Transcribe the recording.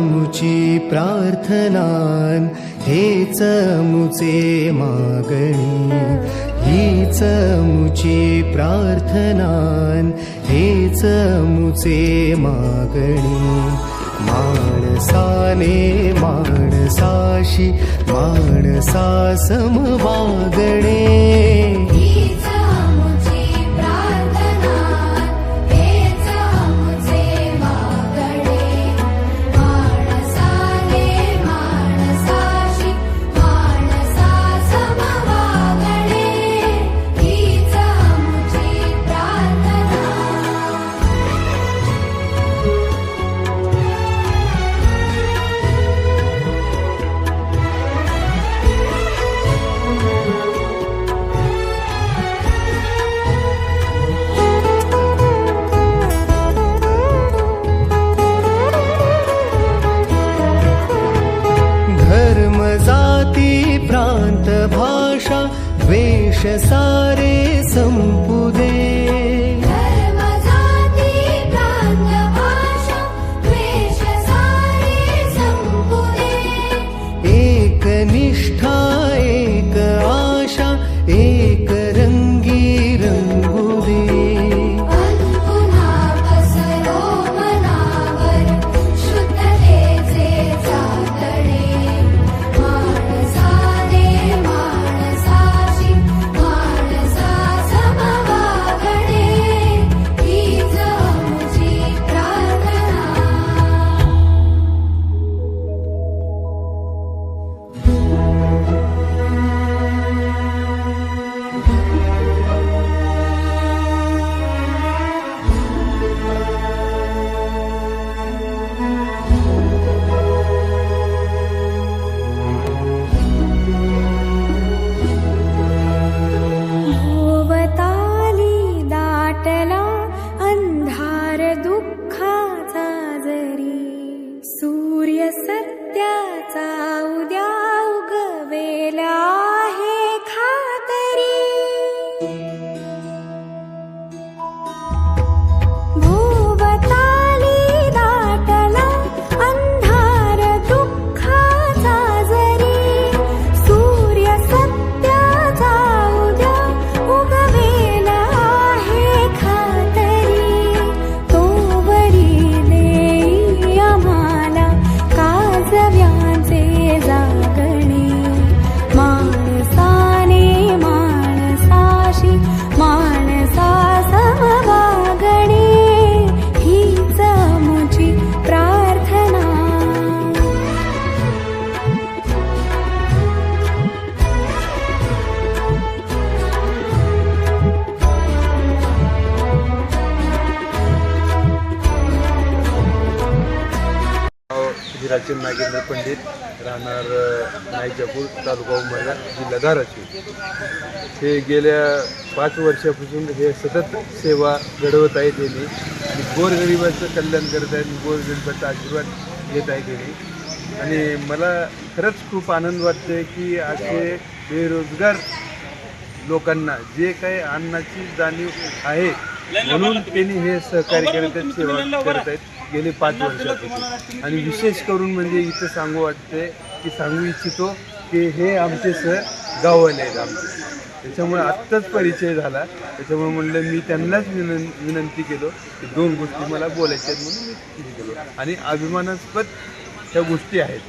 मुची प्रार्थनान हेच मुचे मागणी. हीच चमुची प्रार्थनान हेच चमुचे मागणी. माणसाने माणसाशी माणसा समवागणे वेश सारे हिराचंद नागेंद्र पंडित राहणार नायजापूर तालुका उमरगा जिल्हा धाराशिव. हे गेल्या पाच वर्षापासून हे सतत सेवा घडवत आहेत त्यांनी. आणि गोरगरिबाचं कल्याण करत आहेत गोरगरिबाचा आशीर्वाद घेत आहेत त्यांनी. आणि मला खरंच खूप आनंद वाटतोय की असे बेरोजगार लोकांना जे काही अन्नाची जाणीव आहे म्हणून त्यांनी हे सहकार्य करत आहेत सेवा करत आहेत. गेले पाच वर्षापासून आणि विशेष करून म्हणजे इथं सांगू वाटते की सांगू इच्छितो की हे आमचे सर गाववाले आहेत आमचे. त्याच्यामुळे आत्ताच परिचय झाला. त्याच्यामुळे म्हणलं मी त्यांनाच विनं विनंती केलो की दोन गोष्टी मला बोलायच्या आहेत म्हणून मी केलो आणि अभिमानास्पद त्या गोष्टी आहेत.